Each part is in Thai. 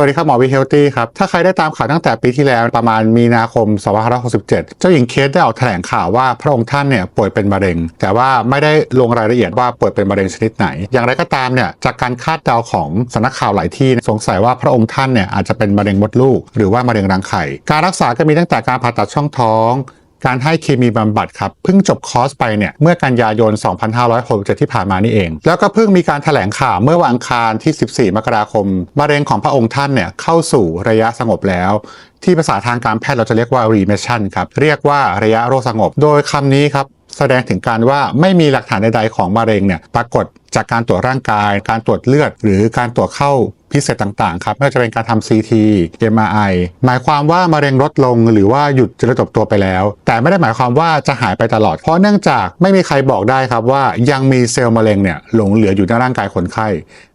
สวัสดีครับหมอวีเฮลตี้ครับ ถ้าใครได้ตามข่าวตั้งแต่ปีที่แล้วประมาณมีนาคม 2567 เจ้าหญิงเคสได้ออกแถลงข่าวว่าพระองค์ท่านเนี่ยป่วยเป็นมะเร็ง แต่ว่าไม่ได้ลงรายละเอียดว่าป่วยเป็นมะเร็งชนิดไหน อย่างไรก็ตามเนี่ยจากการคาดเดาของสำนักข่าวหลายที่สงสัยว่าพระองค์ท่านเนี่ยอาจจะเป็นมะเร็งมดลูก หรือว่ามะเร็งรังไข่ การรักษาก็มีตั้งแต่การผ่าตัดช่องท้อง การให้เคมีบำบัดครับเพิ่งจบคอร์สไปเนี่ยเมื่อกันยายน 2567 ที่ผ่านมานี่เอง แล้วก็เพิ่งมีการถแถลงข่าวเมื่อวันอังคารที่ 14 มกราคมมะเร็งของพระองค์ท่านเนี่ยเข้าสู่ระยะสงบแล้ว ที่ภาษาทางการแพทย์เราจะเรียกว่า remission ครับเรียกว่าระยะโรคสงบ โดยคำนี้ครับแสดงถึงการว่าไม่มีหลักฐานใดๆของมะเร็งเนี่ยปรากฏจากการตรวจร่างกาย การตรวจเลือด หรือการตรวจเข้า พิเศษต่างๆครับไม่ว่าจะเป็นการทำ CT MRI หมายความว่ามะเร็งลดลงหรือว่าหยุดจริญเติบโตไปแล้ว แต่ไม่ได้หมายความว่าจะหายไปตลอด เพราะเนื่องจากไม่มีใครบอกได้ครับว่ายังมีเซลล์มะเร็งเนี่ยหลงเหลืออยู่ในร่างกายคนไข้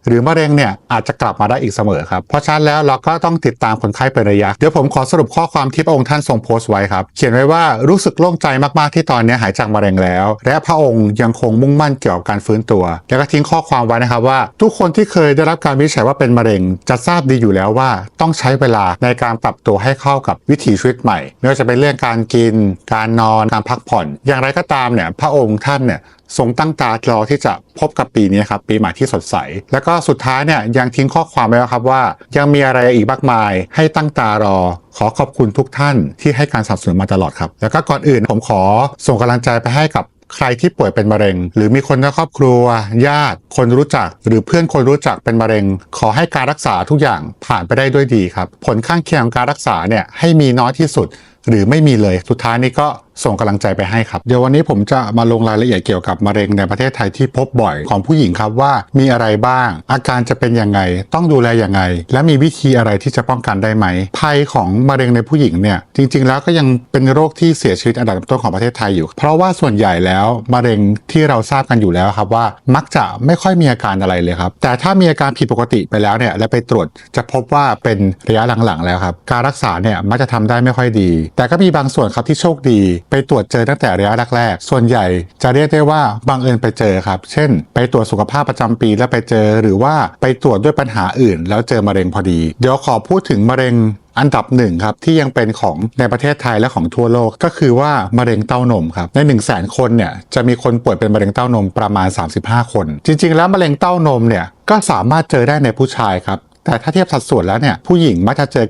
หรือมะเร็งเนี่ยอาจจะกลับมาได้อีกเสมอครับเพราะฉะนั้นแล้วเราก็ต้องติดตามคนไข้เป็นระยะเดี๋ยวผมขอสรุปข้อความที่พระองค์ท่านทรงโพสต์ไว้ครับเขียนไว้ว่ารู้สึกโล่งใจมากๆที่ตอนนี้หายจากมะเร็งแล้ว และพระองค์ยังคงมุ่งมั่นเกี่ยวกับการฟื้นตัว แล้วก็ทิ้งข้อความไว้นะครับว่า ทุกคนที่เคยได้รับการวิจัยว่าเป็นมะเร็ง จะทราบดีอยู่แล้วว่าต้องใช้เวลาในการปรับตัวให้เข้ากับวิถีชีวิตใหม่ ไม่ว่าจะเป็นเรื่องการกิน การนอน การพักผ่อน อย่างไรก็ตามเนี่ยพระองค์ท่านเนี่ยทรงตั้งตารอที่จะพบกับปีนี้ครับปีใหม่ที่สดใส แล้วก็สุดท้ายเนี่ยยังทิ้งข้อความไว้ครับว่า ยังมีอะไรอีกมากมาย ให้ตั้งตารอ ขอขอบคุณทุกท่านที่ให้การสนับสนุนมาตลอดครับ แล้วก็ก่อนอื่นผมขอส่งกำลังใจไปให้กับ ใครที่ป่วยเป็นมะเร็ง หรือมีคนในครอบครัว ญาติ คนรู้จัก หรือเพื่อนคนรู้จักเป็นมะเร็ง ขอให้การรักษาทุกอย่างผ่านไปได้ด้วยดีครับ ผลข้างเคียงของการรักษาเนี่ยให้มีน้อยที่สุด หรือไม่มีเลยสุดท้ายนี้ก็ ส่งกำลังใจไปให้ครับ เดี๋ยววันนี้ผมจะมาลงรายละเอียดเกี่ยวกับมะเร็งในประเทศไทยที่พบบ่อยของผู้หญิงครับว่ามีอะไรบ้าง อาการจะเป็นยังไง ต้องดูแลยังไง และมีวิธีอะไรที่จะป้องกันได้ไหมภัยของมะเร็งในผู้หญิงเนี่ยจริง ๆ แล้วก็ยังเป็นโรคที่เสียชีวิตอันดับต้นของประเทศไทยอยู่ เพราะว่าส่วนใหญ่แล้วมะเร็งที่เราทราบกันอยู่แล้วครับว่า มักจะไม่ค่อยมีอาการอะไรเลยครับ แต่ถ้ามีอาการผิดปกติไปแล้วเนี่ยและไปตรวจจะพบว่าเป็นระยะหลังๆแล้วครับการรักษาเนี่ยมักจะทำได้ไม่ค่อยดี แต่ก็มีบางส่วนครับที่โชคดีไปตรวจเจอตั้งแต่ระยะแรกๆส่วนใหญ่จะเรียกได้ว่าบังเอิญไปเจอครับ เช่น ไปตรวจสุขภาพประจำปีแล้วไปเจอ หรือว่าไปตรวจด้วยปัญหาอื่น แล้วเจอมะเร็งพอดี เดี๋ยวขอพูดถึงมะเร็งอันดับหนึ่งครับที่ยังเป็นของในประเทศไทยและของทั่วโลกก็คือว่ามะเร็งเต้านมครับใน 1 0 0 0 0แสนคนเนี่ยจะมีคนป่วยเป็นมะเร็งเต้านมประมาณ 35 คน จริง ๆ แล้วมะเร็งเต้านมเนี่ยก็สามารถเจอได้ในผู้ชายครับ แต่ถ้าเทียบสัดส่วนแล้วเนี่ยผู้หญิงมักจะเจอ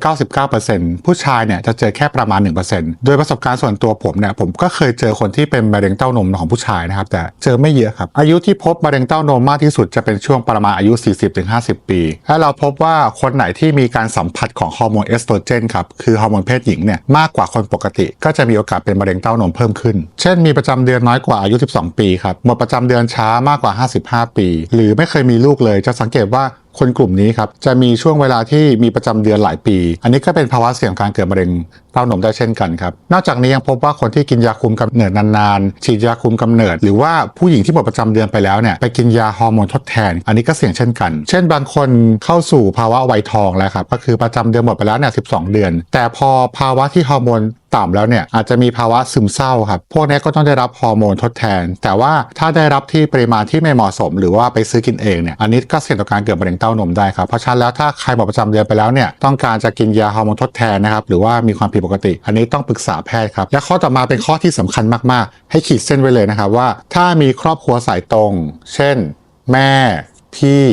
99%ผู้ชายเนี่ยจะเจอแค่ประมาณ 1%โดยประสบการณ์ส่วนตัวผมเนี่ยผมก็เคยเจอคนที่เป็นมะเร็งเต้านมของผู้ชายนะครับแต่เจอไม่เยอะครับ อายุที่พบมะเร็งเต้านมมากที่สุดจะเป็นช่วงประมาณอายุ 40-50 ปี และเราพบว่าคนไหนที่มีการสัมผัสของฮอร์โมนเอสโตรเจนครับคือฮอร์โมนเพศหญิงเนี่ยมากกว่าคนปกติ ก็จะมีโอกาสเป็นมะเร็งเต้านมเพิ่มขึ้น เช่นมีประจำเดือนน้อยกว่าอายุ 12 ปีครับหมดประจำเดือนช้ามากกว่า 55 ปี หรือไม่เคยมีลูกเลยจะสังเกตว่า คนกลุ่มนี้ครับจะมีช่วงเวลาที่มีประจำเดือนหลายปี อันนี้ก็เป็นภาวะเสี่ยงการเกิดมะเร็ง เต้านมได้เช่นกันครับ นอกจากนี้ยังพบว่าคนที่กินยาคุมกำเนิดนานๆ ฉีดยาคุมกำเนิด หรือว่าผู้หญิงที่หมดประจำเดือนไปแล้วเนี่ยไปกินยาฮอร์โมนทดแทน อันนี้ก็เสี่ยงเช่นกัน เช่นบางคนเข้าสู่ภาวะวัยทองแล้วครับ ก็คือประจำเดือนหมดไปแล้วเนี่ย12เดือน แต่พอภาวะที่ฮอร์โมนต่ำแล้วเนี่ยอาจจะมีภาวะซึมเศร้าครับ พวกนี้ก็ต้องได้รับฮอร์โมนทดแทน แต่ว่าถ้าได้รับที่ปริมาณที่ไม่เหมาะสม หรือว่าไปซื้อกินเองเนี่ยอันนี้ก็เสี่ยงต่อการเกิดมะเร็งเต้านมได้ครับเพราะฉะนั้นแล้วถ้าใครหมดประจำเดือนไปแล้วเนี่ยต้องการจะกินยาฮอร์โมนทดแทนนะครับหรือว่ามีความผิดปกติ อันนี้ต้องปรึกษาแพทย์ครับ และข้อต่อมาเป็นข้อที่สำคัญมากๆ ให้ขีดเส้นไว้เลยนะครับว่า ถ้ามีครอบครัวสายตรง เช่น แม่ พี่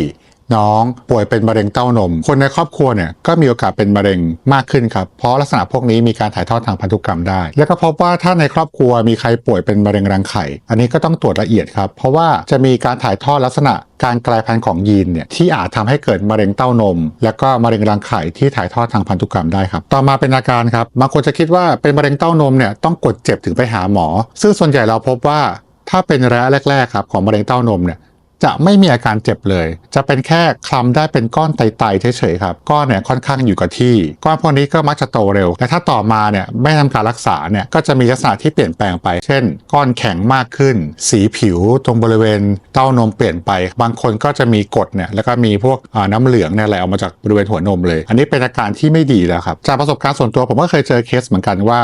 น้องป่วยเป็นมะเร็งเต้านม คนในครอบครัวเนี่ยก็มีโอกาสเป็นมะเร็งมากขึ้นครับ เพราะลักษณะพวกนี้มีการถ่ายทอดทางพันธุกรรมได้ แล้วก็พบว่าถ้าในครอบครัวมีใครป่วยเป็นมะเร็งรังไข่ อันนี้ก็ต้องตรวจละเอียดครับ เพราะว่าจะมีการถ่ายทอดลักษณะการกลายพันธุ์ของยีนเนี่ยที่อาจทำให้เกิดมะเร็งเต้านม และก็มะเร็งรังไข่ที่ถ่ายทอดทางพันธุกรรมได้ครับ ต่อมาเป็นอาการครับบางคนจะคิดว่าเป็นมะเร็งเต้านมเนี่ยต้องกดเจ็บถึงไปหาหมอ ซึ่งส่วนใหญ่เราพบว่าถ้าเป็นระยะแรกๆครับของมะเร็งเต้านมเนี่ย จะไม่มีอาการเจ็บเลย จะเป็นแค่คลำได้เป็นก้อนไตๆเฉยๆครับก้อนเนี่ยค่อนข้างอยู่กับที่ ก้อนพวกนี้ก็มักจะโตเร็ว และถ้าต่อมาเนี่ยไม่ทำการรักษาเนี่ยก็จะมีลักษณะที่เปลี่ยนแปลงไป เช่น ก้อนแข็งมากขึ้น สีผิวตรงบริเวณเต้านมเปลี่ยนไป บางคนก็จะมีกดเนี่ยแล้วก็มีพวกน้ำเหลืองเนี่ยไหลออกมาจากบริเวณหัวนมเลย อันนี้เป็นอาการที่ไม่ดีแล้วครับจากประสบการณ์ส่วนตัวผมก็เคยเจอเคสเหมือนกันว่า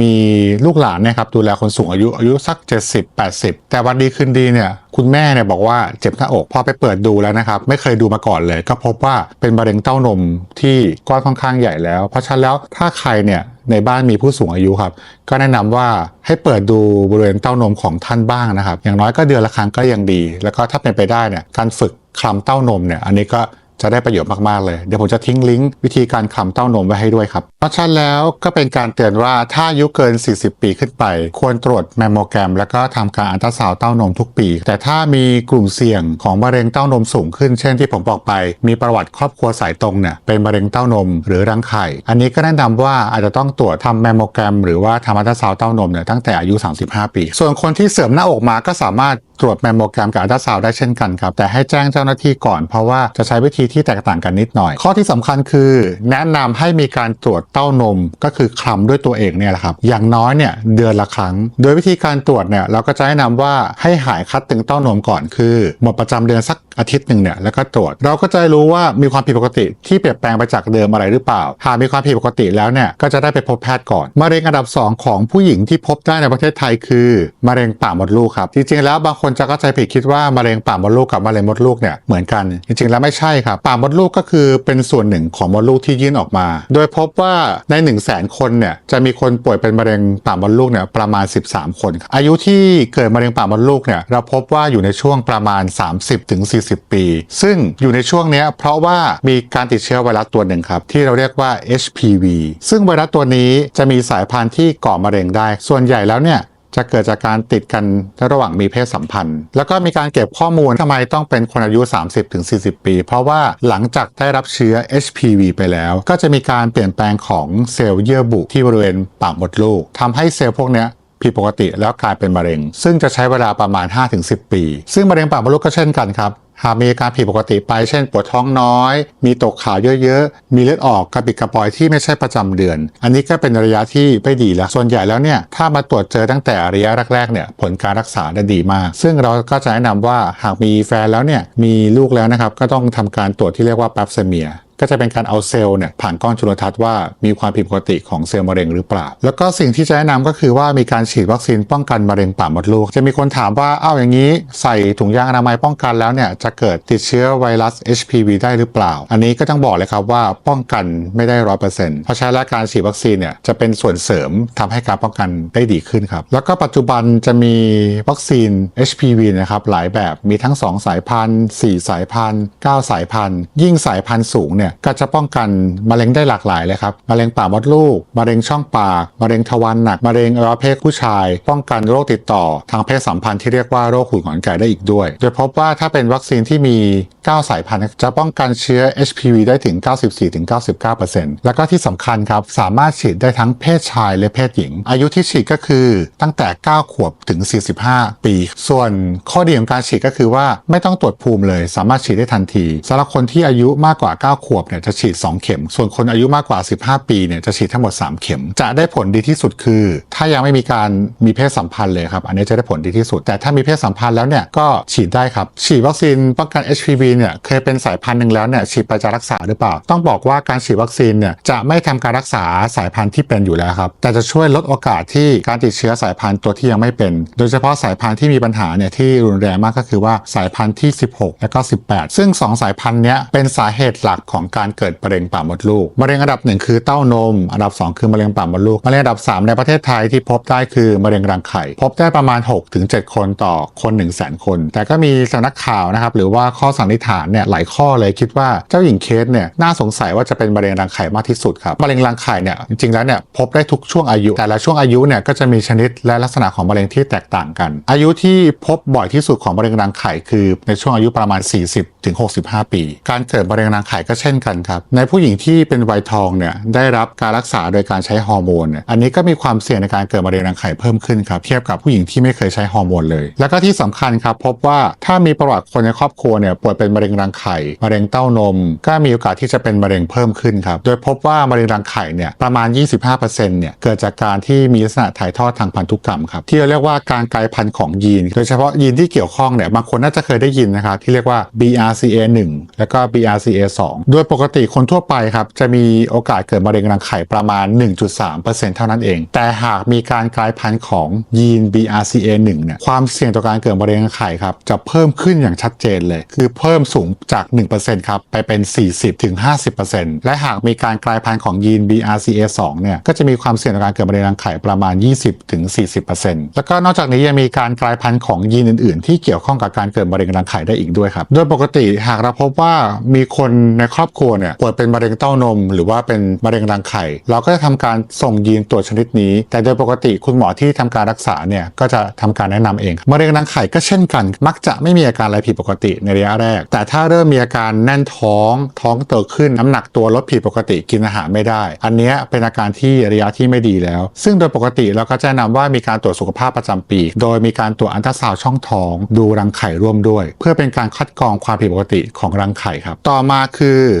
มีลูกหลานเนี่ยครับดูแลคนสูงอายุอายุสัก 70 80 แต่วันดีคืนดีเนี่ยคุณแม่เนี่ยบอกว่าเจ็บหน้าอกพอไปเปิดดูแล้วนะครับ ไม่เคยดูมาก่อนเลย ก็พบว่าเป็นมะเร็งเต้านมที่ก้อนค่อนข้างใหญ่แล้ว เพราะฉะนั้นแล้วถ้าใครเนี่ยในบ้านมีผู้สูงอายุครับ ก็แนะนำว่าให้เปิดดูบริเวณเต้านมของท่านบ้างนะครับ อย่างน้อยก็เดือนละครั้งก็ยังดี แล้วก็ถ้าเป็นไปได้เนี่ยการฝึกคลำเต้านมเนี่ยอันนี้ก็ จะได้ประโยชน์มากๆเลย เดี๋ยวผมจะทิ้งลิงก์วิธีการคลำเต้านมไว้ให้ด้วยครับเพราะฉะนั้นแล้วก็เป็นการเตือนว่าถ้าอายุเกิน 40 ปีขึ้นไป ควรตรวจแมมโมแกรม แล้วก็ทำการอัลตราซาวด์เต้านมทุกปี แต่ถ้ามีกลุ่มเสี่ยงของมะเร็งเต้านมสูงขึ้น เช่นที่ผมบอกไป มีประวัติครอบครัวสายตรงเนี่ยเป็นมะเร็งเต้านมหรือรังไข่ อันนี้ก็แนะนำว่าอาจจะต้องตรวจทำแมมโมแกรม หรือว่าทำอัลตราซาวด์เต้านมเนี่ยตั้งแต่อายุ 35 ปี ส่วนคนที่เสริมหน้าอกมาก็สามารถตรวจแมมโมแกรมกับอัลตราซาวด์ได้เช่นกันครับแต่ให้แจ้งเจ้าหน้าที่ก่อนเพราะว่าจะใช้วิธีที่แตกต่างกันนิดหน่อย ข้อที่สำคัญคือแนะนำให้มีการตรวจเต้านมก็คือคลำด้วยตัวเองเนี่ยแหละครับอย่างน้อยเนี่ยเดือนละครั้ง โดยวิธีการตรวจเนี่ยเราก็จะแนะนำว่าให้หายคัดตึงเต้านมก่อนคือหมดประจำเดือนสักอาทิตย์หนึ่งเนี่ยแล้วก็ตรวจเราก็จะรู้ว่ามีความผิดปกติที่เปลี่ยนแปลงไปจากเดิมอะไรหรือเปล่า หากมีความผิดปกติแล้วเนี่ยก็จะได้ไปพบแพทย์ก่อนมะเร็งอันดับสองของผู้หญิงที่พบได้ในประเทศไทยคือมะเร็งปากมดลูกครับจริงๆแล้วบางคนจะเข้าใจผิดคิดว่ามะเร็งปากมดลูกกับมะเร็งมดลูกเนี่ยเหมือนกัน จริงๆแล้วไม่ใช่ครับปากมดลูกก็คือเป็นส่วนหนึ่งของมดลูกที่ยื่นออกมา โดยพบว่าใน 1 0 0 0 0แสนคนเนี่ยจะมีคนป่วยเป็นมะเร็งปากมดลูกเนี่ยประมาณ 13 คนครับอายุที่เกิดมะเร็งปากมดลูกเนี่ยเราพบว่าอยู่ในช่วงประมาณ 30-40 ปี ซึ่งอยู่ในช่วงเนี้ยเพราะว่ามีการติดเชื้อไวรัสตัวหนึ่งครับ ที่เราเรียกว่า HPV ซึ่งไวรัสตัวนี้จะมีสายพันธุ์ที่ก่อมะเร็งได้ ส่วนใหญ่แล้วเนี่ย จะเกิดจากการติดกันระหว่างมีเพศสัมพันธ์ แล้วก็มีการเก็บข้อมูลทำไมต้องเป็นคนอายุ 30-40 ปี เพราะว่าหลังจากได้รับเชื้อ HPV ไปแล้ว ก็จะมีการเปลี่ยนแปลงของเซลล์เยื่อบุที่บริเวณปากมดลูกทำให้เซลล์พวกนี้ผิดปกติแล้วกลายเป็นมะเร็ง ซึ่งจะใช้เวลาประมาณ 5-10 ปี ซึ่งมะเร็งปากมดลูกก็เช่นกันครับ หากมีอาการผิดปกติไป เช่น ปวดท้องน้อย มีตกขาวเยอะๆ มีเลือดออกกระปิดกระปอยที่ไม่ใช่ประจำเดือน อันนี้ก็เป็นระยะที่ไม่ดีแล้ว ส่วนใหญ่แล้วเนี่ย ถ้ามาตรวจเจอตั้งแต่ระยะแรกๆเนี่ย ผลการรักษาได้ดีมาก ซึ่งเราก็จะแนะนำว่าหากมีแฟนแล้วเนี่ย มีลูกแล้วนะครับ ก็ต้องทำการตรวจที่เรียกว่าแปบเซเมีย ก็จะเป็นการเอาเซลล์เนี่ยผ่านกล้องจุลทรรศน์ว่ามีความผิดปกติของเซลล์มะเร็งหรือเปล่า แล้วก็สิ่งที่จะแนะนำก็คือว่ามีการฉีดวัคซีนป้องกันมะเร็งปากมดลูก จะมีคนถามว่าอ้าวอย่างนี้ใส่ถุงยางอนามัยป้องกันแล้วเนี่ยจะเกิดติดเชื้อไวรัส HPV ได้หรือเปล่า อันนี้ก็ต้องบอกเลยครับว่าป้องกันไม่ได้ร้อยเปอร์เซ็นต์เพราะฉะนั้นแล้วการฉีดวัคซีนเนี่ยจะเป็นส่วนเสริมทำให้การป้องกันได้ดีขึ้นครับ แล้วก็ปัจจุบันจะมีวัคซีน HPV นะครับหลายแบบมีทั้ง 2 สายพันธุ์4สายพันธุ์9สายพันธุ์ยิ่งสายพันธุ์สูงเนี่ยก็จะป้องกันมะเร็งได้หลากหลายเลยครับมะเร็งปากมดลูกมะเร็งช่องปากมะเร็งทวารหนักมะเร็งอวัยวะเพศผู้ชาย ป้องกันโรคติดต่อ ทางเพศสัมพันธ์ที่เรียกว่าโรคหูหงอนไก่ได้อีกด้วย โดยพบว่าถ้าเป็นวัคซีนที่มี 9 สายพันธุ์จะป้องกันเชื้อ HPV ได้ถึง 94-99%แล้วก็ที่สำคัญครับสามารถฉีดได้ทั้งเพศชายและเพศหญิง อายุที่ฉีดก็คือตั้งแต่ 9 ขวบถึง 45 ปี ส่วนข้อดีของการฉีดก็คือว่าไม่ต้องตรวจภูมิเลย สามารถฉีดได้ทันทีสำหรับคนที่อายุมากกว่า 9 ขวบเนี่ยจะฉีด 2 เข็ม ส่วนคนอายุมากกว่า 15 ปีเนี่ยจะฉีดทั้งหมด 3 เข็ม จะได้ผลดีที่สุดคือ ถ้ายังไม่มีการมีเพศสัมพันธ์เลยครับ อันนี้จะได้ผลดีที่สุด แต่ถ้ามีเพศสัมพันธ์แล้วเนี่ยก็ฉีดได้ครับ ฉีดวัคซีนป้องกัน HPV เนี่ยเคยเป็นสายพันธุ์หนึ่งแล้วเนี่ยฉีดไปจะรักษาหรือเปล่า ต้องบอกว่าการฉีดวัคซีนเนี่ยจะไม่ทำการรักษาสายพันธุ์ที่เป็นอยู่แล้วครับ แต่จะช่วยลดโอกาสที่การติดเชื้อสายพันธุ์ตัวที่ยังไม่เป็น โดยเฉพาะสายพันธุ์ที่มีปัญหาเนี่ยที่รุนแรงมากก็คือว่าสายพันธุ์ที่ 16 และก็ 18 ซึ่ง 2 สายพันธุ์เนี้ยเป็นสาเหตุหลักของการเกิดมะเร็งปากมดลูกมะเร็งอันดับหนึ่งคือเต้านม อันดับ 2 คือมะเร็งปากมดลูกมะเร็งอันดับ 3 ในประเทศไทยที่พบได้คือมะเร็งรังไข่ พบได้ประมาณ 6-7 คนต่อคน1 0 0 0 0แสนคน แต่ก็มีสำนักข่าวนะครับหรือว่าข้อสันนิษฐานเนี่ยหลายข้อเลยคิดว่าเจ้าหญิงเคสเนี่ยน่าสงสัยว่าจะเป็นมะเร็งรังไข่มากที่สุดครับมะเร็งรังไข่เนี่ยจริงๆแล้วเนี่ยพบได้ทุกช่วงอายุ แต่ละช่วงอายุเนี่ยก็จะมีชนิดและลักษณะของมะเร็งที่แตกต่างกัน อายุที่พบบ่อยที่สุดของมะเร็งรังไข่คือในช่วงอายุประมาณ 40-65 ปี การเกิดมะเร็งรังไข่ก็เช่นกันครับ ในผู้หญิงที่เป็นวัยทองเนี่ยได้รับการรักษาโดยการใช้ฮอร์โมนเนี่ยอันนี้ก็มีความเสี่ยงในการเกิดมะเร็งรังไข่เพิ่มขึ้นครับเทียบกับผู้หญิงที่ไม่เคยใช้ฮอร์โมนเลย แล้วก็ที่สำคัญครับพบว่าถ้ามีประวัติคนในครอบครัวเนี่ยป่วยเป็นมะเร็งรังไข่มะเร็งเต้านม ก็มีโอกาสที่จะเป็นมะเร็งเพิ่มขึ้นครับโดยพบว่ามะเร็งรังไข่เนี่ยประมาณ 25%เนี่ยเกิดจากการที่มีลักษณะถ่ายทอดทางพันธุกรรมครับที่เราเรียกว่าการกลายพันธุ์ของยีน โดยเฉพาะยีนที่เกี่ยวข้องเนี่ยบางคนน่าจะเคยได้ยินนะครับที่เรียกว่า BRCA1 แล้วก็ BRCA 2โดยปกติคนทั่วไปครับจะมีโอกาสเกิดมะเร็งรังไข่ประมาณ 1.3%เท่านั้นเอง แต่หากมีการกลายพันธุ์ของยีน BRCA 1 เนี่ยความเสี่ยงต่อการเกิดมะเร็งรังไข่ครับจะเพิ่มขึ้นอย่างชัดเจนเลย คือเพิ่มสูงจาก 1%ครับไปเป็น 40-50%และหากมีการกลายพันธุ์ของยีน BRCA 2 เนี่ยก็จะมีความเสี่ยงต่อการเกิดมะเร็งรังไข่ประมาณ 20-40%แล้วก็นอกจากนี้ยังมีการกลายพันธุ์ของยีนอื่น ๆ ที่เกี่ยวข้องกับการเกิดมะเร็งรังไข่ได้อีกด้วยครับโดยปกติหากเราพบว่ามีคนในครอบครัวเนี่ยป่วยเป็นมะเร็งเต้านม หรือว่าเป็นมะเร็งรังไข่ เราก็จะทำการส่งยีนตรวจชนิดนี้ แต่โดยปกติคุณหมอที่ทำการรักษาเนี่ยก็จะทำการแนะนำเองมะเร็งรังไข่ก็เช่นกัน มักจะไม่มีอาการอะไรผิดปกติในระยะแรก แต่ถ้าเริ่มมีอาการแน่นท้องท้องโตขึ้นน้ำหนักตัวลดผิดปกติกินอาหารไม่ได้ อันนี้เป็นอาการที่ระยะที่ไม่ดีแล้ว ซึ่งโดยปกติเราก็จะแนะนำว่ามีการตรวจสุขภาพประจำปี โดยมีการตรวจอันตราซาวด์ช่องท้อง ดูรังไข่ร่วมด้วย เพื่อเป็นการคัดกรองความผิดปกติของรังไข่ครับ ต่อมาคือ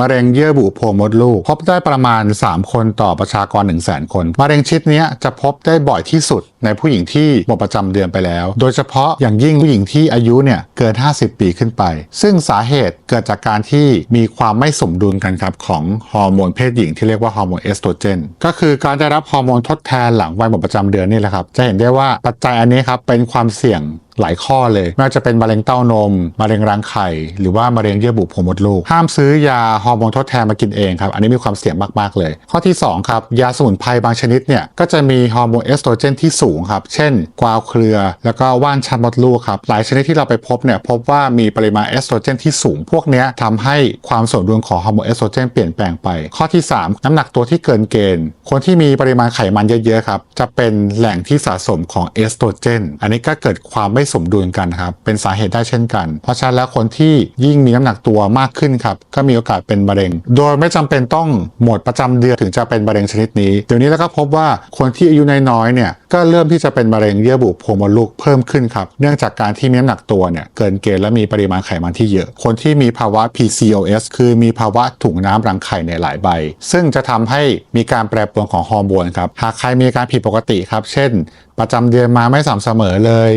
มะเร็งเยื่อบุโพรงมดลูก พบได้ประมาณ 3 คนต่อประชากร 1 0 0 0 0แคน มะเร็งชนิดนี้จะพบได้บ่อยที่สุดในผู้หญิงที่หมดประจำเดือนไปแล้ว โดยเฉพาะอย่างยิ่งผู้หญิงที่อายุเนี่ยเกิน 50 ปีขึ้นไป ซึ่งสาเหตุเกิดจากการที่มีความไม่สมดุลกันครับของฮอร์โมนเพศหญิงที่เรียกว่าฮอร์โมนเอสโตรเจน ก็คือการได้รับฮอร์โมนทดแทนหลังวัยหมดประจำเดือนนี่แหละครับ จะเห็นได้ว่าปัจจัยอันนี้ครับเป็นความเสี่ยงหลายข้อเลยไม่ว่าจะเป็นมะเร็งเต้านม มะเร็งรังไข่ หรือว่ามะเร็งเยื่อบุโพรงมดลูก ห้ามซื้อยาฮฮอร์โมนทดแทนมากินเองครับ อันนี้มีความเสี่ยงมาก ๆ เลย ข้อที่ 2 ครับ ยาสมุนไพรบางชนิดเนี่ย ก็จะมีฮอร์โมนเอสโตรเจนที่สูงครับ เช่น กวาวเครือ แล้วก็ว่านชันมดลูกครับ หลายชนิดที่เราไปพบเนี่ย พบว่ามีปริมาณเอสโตรเจนที่สูง พวกนี้ทำให้ความสมดุลของฮอร์โมนเอสโตรเจนเปลี่ยนแปลงไป ข้อที่ 3 น้ำหนักตัวที่เกินเกณฑ์ คนที่มีปริมาณไขมันเยอะๆครับ จะเป็นแหล่งที่สะสมของเอสโตรเจน อันนี้ก็เกิดความไม่สมดุลกันครับ เป็นสาเหตุได้เช่นกัน เพราะฉะนั้นแล้วคนที่ยิ่งมีน้ำหนักตัวมากขึ้นครับ ก็มีโอกาสเป็นมะเร็ง โดยไม่จำเป็นต้องหมดประจำเดือนถึงจะเป็นมะเร็งชนิดนี้ เดี๋ยวนี้แล้วก็พบว่าคนที่อายุน้อยๆเนี่ยก็เริ่มที่จะเป็นมะเร็งเยื่อบุโพรงมดลูกเพิ่มขึ้นครับ เนื่องจากการที่มีน้ำหนักตัวเนี่ยเกินเกณฑ์และมีปริมาณไขมันที่เยอะ คนที่มีภาวะ PCOS คือมีภาวะถุงน้ำรังไข่ในหลายใบ ซึ่งจะทำให้มีการแปรปรวนของฮอร์โมนครับ หากใครมีการผิดปกติครับ เช่น ประจำเดือนมาไม่สม่ำเสมอเลย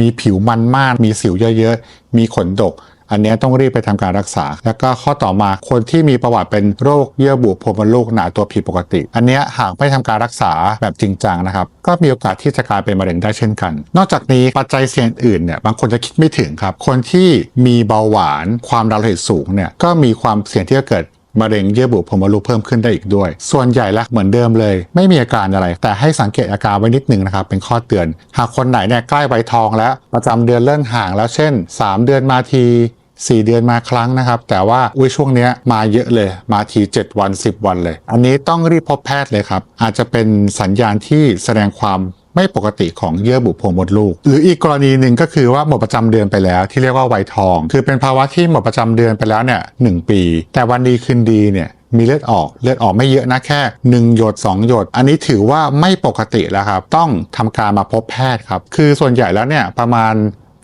มีผิวมันมาก มีสิวเยอะๆ มีขนดก อันนี้ต้องรีบไปทำการรักษา แล้วก็ข้อต่อมาคนที่มีประวัติเป็นโรคเยื่อบุโพรงมดลูกหนาตัวผิดปกติ อันนี้หากไม่ทำการรักษาแบบจริงจังนะครับ ก็มีโอกาสที่จะกลายเป็นมะเร็งได้เช่นกัน นอกจากนี้ปัจจัยเสี่ยงอื่นเนี่ยบางคนจะคิดไม่ถึงครับ คนที่มีเบาหวานความดันโลหิตสูงเนี่ยก็มีความเสี่ยงที่จะเกิดมะเร็งเยื่อบุโพรงมดลูกเพิ่มขึ้นได้อีกด้วย ส่วนใหญ่ละเหมือนเดิมเลย ไม่มีอาการอะไร แต่ให้สังเกตอาการไว้นิดนึงนะครับ เป็นข้อเตือน หากคนไหนเนี่ยใกล้ใบทองแล้วประจำเดือนเริ่มห่างแล้วเช่น 3 เดือนมาที 4 เดือนมาครั้งนะครับ แต่ว่าอุ้ยช่วงเนี้ยมาเยอะเลยมาที 7 วัน 10 วันเลย อันนี้ต้องรีบพบแพทย์เลยครับ อาจจะเป็นสัญญาณที่แสดงความไม่ปกติของเยื่อบุโพรงมดลูก หรืออีกกรณีหนึ่งก็คือว่าหมดประจำเดือนไปแล้วที่เรียกว่าวัยทอง คือเป็นภาวะที่หมดประจำเดือนไปแล้วเนี่ยหนึ่งปี แต่วันดีคืนดีเนี่ยมีเลือดออกเลือดออกไม่เยอะนะแค่ 1 หยด 2 หยด อันนี้ถือว่าไม่ปกติแล้วครับ ต้องทำการมาพบแพทย์ครับ คือส่วนใหญ่แล้วเนี่ยประมาณ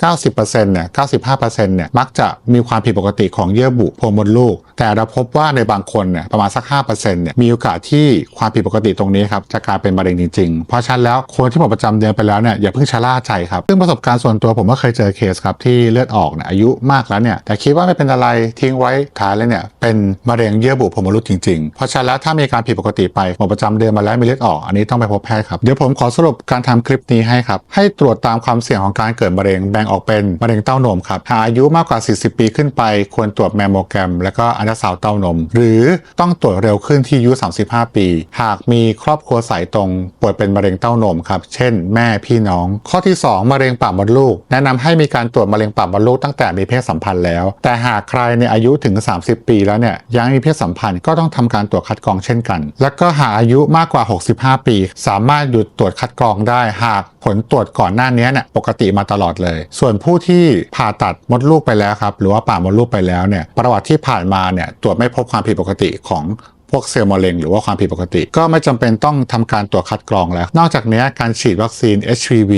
90%เนี่ย95%เนี่ยมักจะมีความผิดปกติของเยื่อบุโพรงมดลูก แต่เราพบว่าในบางคนเนี่ยประมาณสัก5%เนี่ยมีโอกาสที่ความผิดปกติตรงนี้ครับจะกลายเป็นมะเร็งจริงๆ เพราะฉะนั้นแล้วคนที่หมดประจำเดือนไปแล้วเนี่ยอย่าเพิ่งชะล่าใจครับซึ่งประสบการณ์ส่วนตัวผมก็เคยเจอเคสครับที่เลือดออกเนี่ยอายุมากแล้วเนี่ยแต่คิดว่าไม่เป็นอะไรทิ้งไว้ท้ายแล้วเนี่ยเป็นมะเร็งเยื่อบุโพรงมดลูกจริงๆ เพราะฉะนั้นแล้วถ้ามีการผิดปกติไปหมดประจำเดือนมาแล้วมีเลือดออกอันนี้ต้องไปพบแพทย์ครับเดี๋ยวผมขอสรุปการทำคลิปนี้ให้ครับให้ตรวจตามความเสี่ยงของการเกิดมะเร็งแบ่งออกเป็นมะเร็งเต้านมครับหากอายุมากกว่า 40 ปีขึ้นไป ควรตรวจแมมโมแกรม และก็อันตราซาวเต้านม หรือต้องตรวจเร็วขึ้นที่อายุ 35 ปี หากมีครอบครัวสายตรงป่วยเป็นมะเร็งเต้านมครับเช่น แม่พี่น้อง ข้อที่ 2 มะเร็งปากมดลูก แนะนำให้มีการตรวจมะเร็งปากมดลูกตั้งแต่มีเพศสัมพันธ์แล้ว แต่หากใครในอายุถึง 30 ปีแล้วเนี่ยยังมีเพศสัมพันธ์ก็ต้องทำการตรวจคัดกรองเช่นกัน และก็หากอายุมากกว่า 65 ปี สามารถหยุดตรวจคัดกรองได้หากผลตรวจก่อนหน้านี้เนี่ยปกติมาตลอดเลยส่วนผู้ที่ผ่าตัดมดลูกไปแล้วครับหรือว่าป่ามดลูกไปแล้วเนี่ยประวัติที่ผ่านมาเนี่ยตรวจไม่พบความผิดปกติของ พวกเซลล์มะเร็งหรือว่าความผิดปกติ ก็ไม่จำเป็นต้องทำการตรวจคัดกรองแล้ว นอกจากนี้การฉีดวัคซีน HPV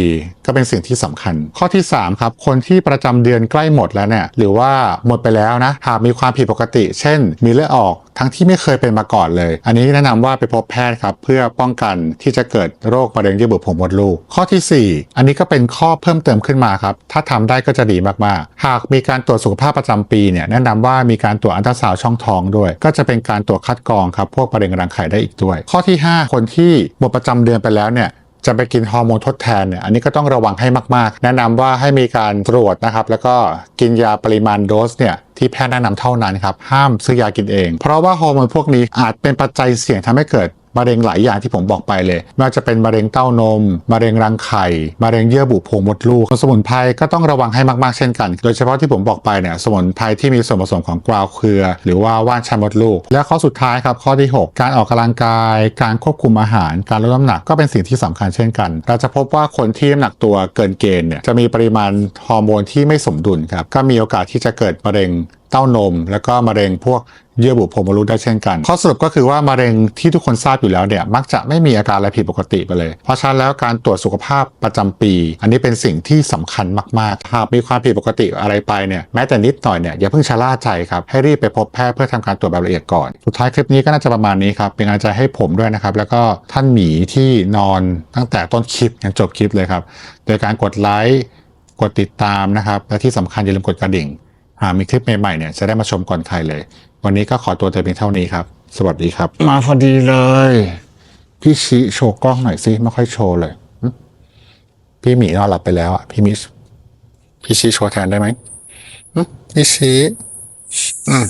ก็เป็นสิ่งที่สำคัญ ข้อที่ 3 ครับ คนที่ประจำเดือนใกล้หมดแล้วเนี่ยหรือว่าหมดไปแล้วนะหากมีความผิดปกติ เช่น มีเลือดออกทั้งที่ไม่เคยเป็นมาก่อนเลย อันนี้แนะนำว่าไปพบแพทย์ครับเพื่อป้องกันที่จะเกิดโรคมะเร็งเยื่อบุโพรงมดลูก ข้อทีสี่ 4 อันนี้ก็เป็นข้อเพิ่มเติมขึ้นมาครับ ถ้าทำได้ก็จะดีมากๆ หากมีการตรวจสุขภาพประจำปีเนี่ยแนะนำว่ามีการตรวจอัลตราซาวด์ช่องท้องด้วย ก็จะเป็นการตรวจคัดกรองครับพวกมะเร็งรังไข่ได้อีกด้วย ข้อที่ 5 คนที่หมดประจำเดือนไปแล้วเนี่ยจะไปกินฮอร์โมนทดแทนเนี่ยอันนี้ก็ต้องระวังให้มาก ๆ แนะนำว่าให้มีการตรวจนะครับ แล้วก็กินยาปริมาณโดสเนี่ยที่แพทย์แนะนำเท่านั้นครับ ห้ามซื้อยากินเอง เพราะว่าฮอร์โมนพวกนี้อาจเป็นปัจจัยเสี่ยงทำให้เกิด มะเร็งหลายอย่างที่ผมบอกไปเลยไม่ว่าจะเป็นมะเร็งเต้านมมะเร็งรังไข่มะเร็งเยื่อบุโพรงมดลูกสมุนไพรก็ต้องระวังให้มากๆเช่นกัน โดยเฉพาะที่ผมบอกไปเนี่ยสมุนไพรที่มีส่วนผสมของกวาวเครือ หรือว่าว่านชันมดลูก และข้อสุดท้ายครับข้อที่ 6 การออกกำลังกาย การควบคุมอาหาร การลดน้ำหนักก็เป็นสิ่งที่สำคัญเช่นกัน เราจะพบว่าคนที่น้ำหนักตัวเกินเกณฑ์เนี่ยจะมีปริมาณฮอร์โมนที่ไม่สมดุลครับก็มีโอกาสที่จะเกิดมะเร็ง เต้านม แล้วก็มะเร็งพวกเยื่อบุโพรงมดลูกได้เช่นกัน ข้อสรุปก็คือว่ามะเร็งที่ทุกคนทราบอยู่แล้วเนี่ยมักจะไม่มีอาการอะไรผิดปกติไปเลย เพราะฉะนั้นแล้วการตรวจสุขภาพประจำปี อันนี้เป็นสิ่งที่สำคัญมากๆหากมีความผิดปกติอะไรไปเนี่ยแม้แต่นิดหน่อยเนี่ยอย่าเพิ่งชะล่าใจครับให้รีบไปพบแพทย์เพื่อทำการตรวจแบบละเอียดก่อน สุดท้ายคลิปนี้ก็น่าจะประมาณนี้ครับเป็นกำลังใจให้ผมด้วยนะครับแล้วก็ท่านหมีที่นอนตั้งแต่ต้นคลิปยันจบคลิปเลยครับโดยการกดไลค์กดติดตามนะครับและที่สำคัญอย่าลืมกดกระดิ่ง หากมีคลิปใหม่ๆเนี่ยจะได้มาชมก่อนใครเลย วันนี้ก็ขอตัวแต่เพียงเท่านี้ครับ สวัสดีครับ มาพอดีเลย พี่ชิโชว์กล้องหน่อยสิไม่ค่อยโชว์เลยหึพี่หมีนอนหลับไปแล้วอะพี่มิชพี่ชิโชว์แทนได้ไหมหึพี่ชิอืม